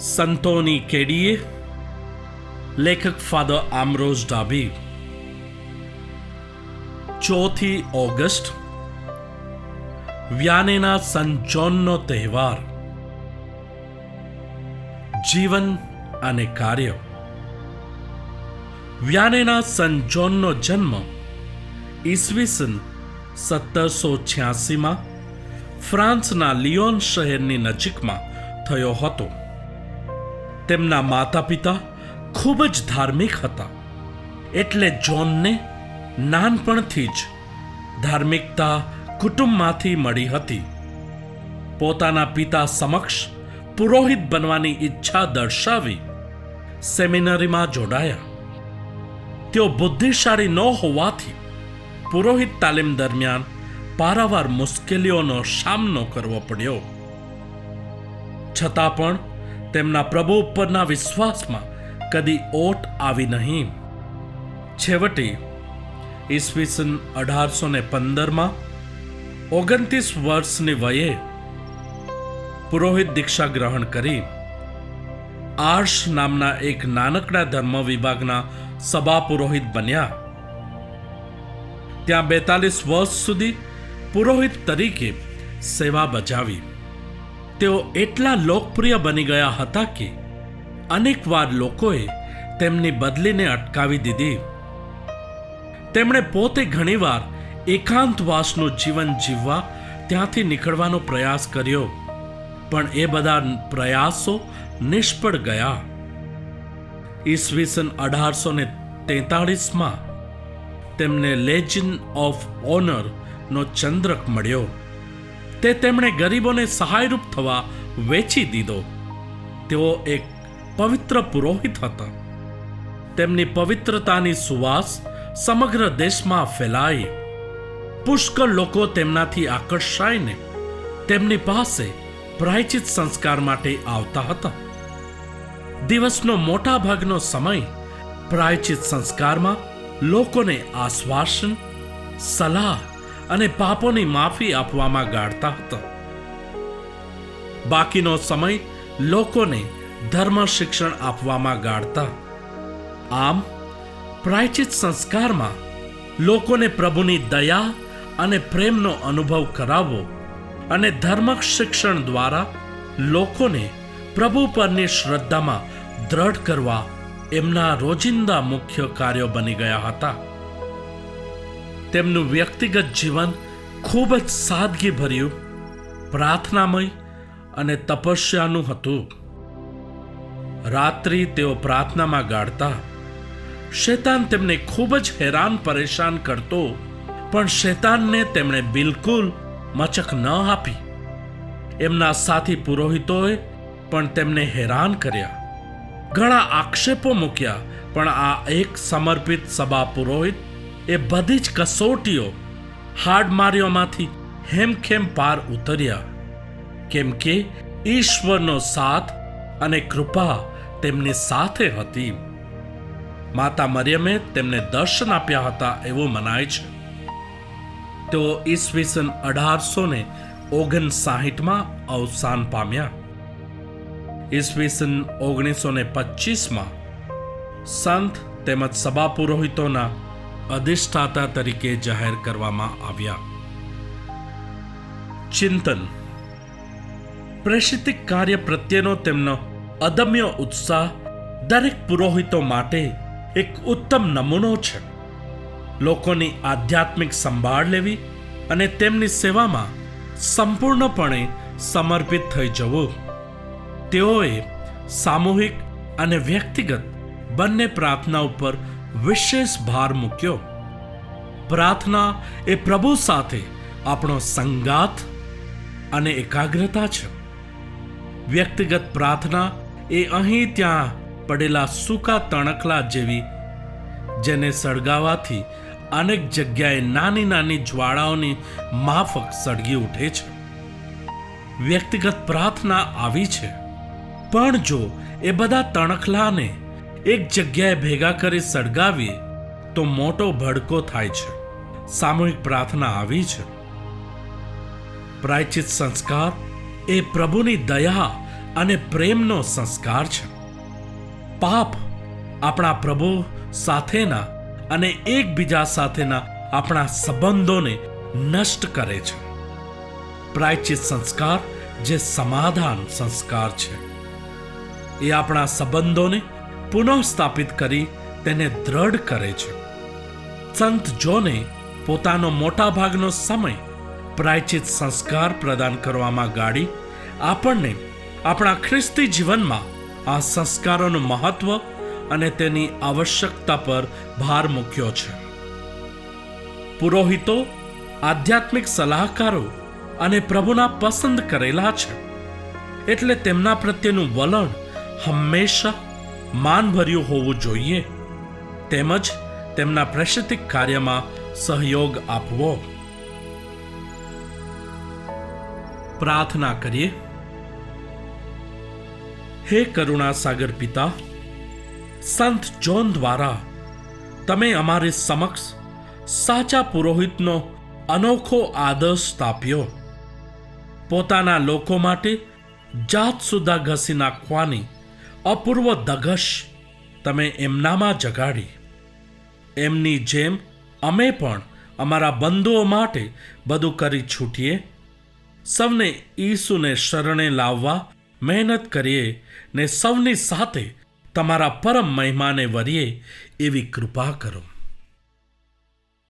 સંતોની કેડીએ લેખક ફાધર આમરોઝ ડાબી ચોથી ઓગસ્ટ વ્યાનેના જોનનો તહેવાર જીવન અને કાર્ય વ્યાનેના જોનનો જન્મ ઈસવીસન સત્તરસો છ્યાસીમાં ફ્રાન્સના લિયોન શહેરની નજીકમાં થયો હતો તેમના માતા પિતા ખૂબ જ ધાર્મિક હતા. એટલે જ્હોનને નાનપણથી જ ધાર્મિકતા કુટુંબમાંથી મળી હતી. પોતાના પિતા સમક્ષ પુરોહિત બનવાની ઈચ્છા દર્શાવી સેમિનરીમાં જોડાયા. તેઓ બુદ્ધિશાળી ન હોવાથી પુરોહિત તાલીમ દરમિયાન પારાવાર મુશ્કેલીઓનો સામનો કરવો પડ્યો. છતાં પણ તેમના પ્રભુ ઉપરના વિશ્વાસમાં કદી ઓટ આવી નહીં. છેવટે ઈસવીસન અઢારસો ને પંદરમાં ઓગણત્રીસ વર્ષની વયે પુરોહિત દીક્ષા ગ્રહણ કરી. આર્ષ નામના એક નાનકડા ધર્મ વિભાગના સભા પુરોહિત બન્યા. ત્યાં બેતાલીસ વર્ષ સુધી પુરોહિત તરીકે સેવા બજાવી. તેઓ એટલા લોકપ્રિય બની ગયા હતા કે અનેકવાર લોકોએ તેમની બદલીને અટકાવી દીધી. તેમણે પોતે ઘણીવાર એકાંતવાસનું જીવન જીવવા ત્યાંથી નીકળવાનો પ્રયાસ કર્યો, પણ એ બધા પ્રયાસો નિષ્ફળ ગયા. ઈસવીસન અઢારસો ને તેતાળીસમાં તેમને લેજન ઓફ ઓનર નો ચંદ્રક મળ્યો. તે તેમણે ગરીબોને સહાયરૂપ થવા વેચી દીધો. તેઓ એક પવિત્ર પુરોહિત હતા. તેમની પવિત્રતાની સુવાસ સમગ્ર દેશમાં ફેલાઈ. પુષ્કળ લોકો તેમનાથી આકર્ષાઈને તેમની પાસે પ્રાયચિત સંસ્કાર માટે આવતા હતા. દિવસનો મોટા ભાગનો સમય પ્રાયચિત સંસ્કારમાં લોકોને આશ્વાસન, સલાહ અને પાપોની માફી આપવામાં ગાળતા હતા. બાકીનો સમય લોકોને ધર્મ શિક્ષણ આપવામાં ગાળતા. આમ, પ્રાયચિત સંસ્કારમાં લોકોને પ્રભુની દયા અને પ્રેમનો અનુભવ કરાવવો અને ધર્મ શિક્ષણ દ્વારા લોકોને પ્રભુ પરની શ્રદ્ધામાં દ્રઢ કરવા એમના રોજિંદા મુખ્ય કાર્યો બની ગયા હતા. તેમનું વ્યક્તિગત જીવન ખૂબ જ સાદગી ભર્યું પ્રાર્થનામય અને તપસ્યાનું હતું. રાત્રિ તેઓ પ્રાર્થનામાં ગાળતા, શેતાન તેમને ખૂબ જ હેરાન પરેશાન કરતો, પણ શેતાનને તેમણે બિલકુલ મચક ન આપી. એમના સાથી પુરોહિતોએ પણ તેમને હેરાન કર્યા. ઘણા આક્ષેપો મૂક્યા, પણ આ એક સમર્પિત સભા પુરોહિત એ બધી જ કસોટીઓ હાડમારીઓમાંથી હેમખેમ પાર ઉતર્યા. કેમ કે ઈશ્વરનો સાથ અને કૃપા તેમની સાથે હતી. માતા મરિયમે તેમને દર્શન આપ્યા હતા એવું મનાય છે. તેઓ ઈસવીસન અઢારસો ને ઓગણસાહીઠમાં અવસાન પામ્યા. ઈસવીસન ઓગણીસો ને પચીસમાં સંત તેમજ સભા પુરોહિતોના અધિષ્ઠાતા તરીકે જાહેર કરવામાં આવ્યા. ચિંતન. પ્રેષિતિક કાર્ય પ્રત્યેનો તેમનો અદમ્ય ઉત્સાહ દરેક પુરોહિતો માટે એક ઉત્તમ નમૂનો છે. લોકોની આધ્યાત્મિક સંભાળ લેવી અને તેમની સેવામાં સંપૂર્ણપણે સમર્પિત થઈ જવું. તેઓએ સામૂહિક અને વ્યક્તિગત બંને પ્રાર્થના ઉપર વિશેષ ભાર મૂક્યો. પ્રાર્થના એ પ્રભુ સાથે આપણો સંગાત અને એકાગ્રતા છે. વ્યક્તિગત પ્રાર્થના એ અહીં ત્યાં પડેલા સૂકા તણખલા જેવી, જેને સળગાવાથી અનેક જગ્યાએ નાની નાની જ્વાળાઓની માફક સળગી ઉઠે છે. વ્યક્તિગત પ્રાર્થના આવી છે. પણ જો એ બધા તણખલાને એક જગ્યાએ ભેગા કરી સળગાવીએ, તો મોટો ભડકો થાય છે. સામૂહિક પ્રાર્થના આવી છે. પ્રાયચિત સંસ્કાર એ પ્રભુની દયા અને પ્રેમનો સંસ્કાર છે. પાપ આપણા પ્રભુ સાથેના અને એકબીજા સાથેના આપણા સંબંધોને નષ્ટ કરે છે. પ્રાયચિત સંસ્કાર જે સમાધાન સંસ્કાર છે. એ આપણા સંબંધોને પુનઃસ્થાપિત કરી તેને દ્રઢ કરે છે. સંત જોને પોતાનો મોટા ભાગનો સમય પ્રાયચિત સંસ્કાર પ્રદાન કરવામાં ગાડી આપણને આપણા ખ્રિસ્તી જીવનમાં આ સંસ્કારોનું મહત્વ અને તેની આવશ્યકતા પર ભાર મૂક્યો છે. પુરોહિતો, આધ્યાત્મિક સલાહકારો અને પ્રભુના પસંદ કરેલા છે. એટલે તેમના પ્રત્યેનું વલણ હંમેશા માનભર્યું હોવું જોઈએ. તેમજ તેમના પ્રશતિક કાર્યમાં સહયોગ આપવો. પ્રાર્થના કરીએ. હે કરુણા સાગર પિતા, સંત જોન દ્વારા તમે અમારી સમક્ષ સાચા પુરોહિતનો અનોખો આદર્શ સ્થાપ્યો. પોતાના લોકો માટે જાત સુધા ઘસી નાખવાની અપૂર્વ દગશ તમે એમનામાં જગાડી. એમની જેમ અમે પણ અમારા બંધુઓ માટે બધું કરી છૂટીએ. સૌને ઈસુને શરણે લાવવા મહેનત કરીએ ને સૌની સાથે તમારા પરમ મહિમાને વરીએ એવી કૃપા કરો.